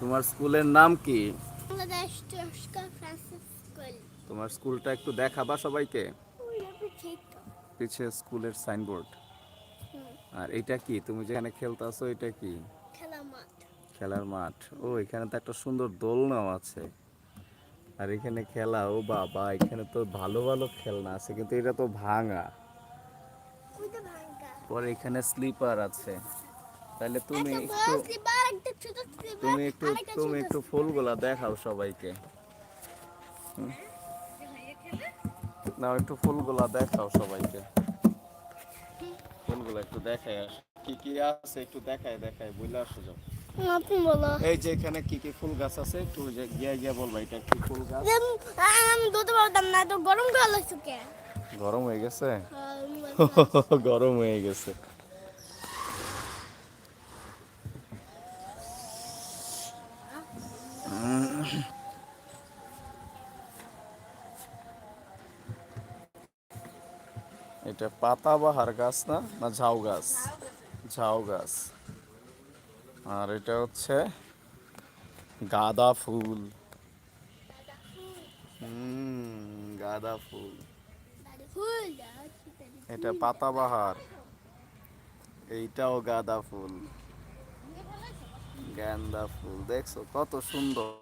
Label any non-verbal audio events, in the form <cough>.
তোমার স্কুলের নাম কি? তোমার স্কুলটা একটু দেখাবা সবাইকে? পিছে স্কুলের সাইনবোর্ড। আর এটা কি? তুমি যেখানে খেলতেছো এটা কি? খেলার মাঠ। ও এখানে তো একটা সুন্দর দোলনাও আছে। আর এখানে খেলা ও বাবা এখানে তো ভালো ভালো খেলনা আছে কিন্তু এটা তো ভাঙা। পরে এখানে স্লিপার আছে। তাহলে তুমি একটু বড় স্লিপার একটা তুমি একটু তুমি একটু ফুলগুলা দেখাও সবাইকে? নাও একটু ফুলগুলা দেখাও সবাইকে। ফুলগুলা একটু দেখাই আস। কি কি আছে একটু দেখাই দেখাই বুঝলে আসো যাও। এই যে এখানে কি কি ফুল গাছ আছে একটু যে গিয়া গিয়া বলবা এটা কি ফুল গাছ? আমি দুধ পারতাম না তো গরম লাগছে গরম হয়ে গেছে? <laughs> গরম হয়ে গেছে। এটা পাতাবাহার গাছ না? না, ঝাউ গাছ? ঝাউ গাছ। আর এটা হচ্ছে গাঁদা ফুল। গাঁদা ফুল। এটা পাতাবাহার এইটাও গাঁদা ফুল। গাঁদা ফুল। দেখছ কত সুন্দর।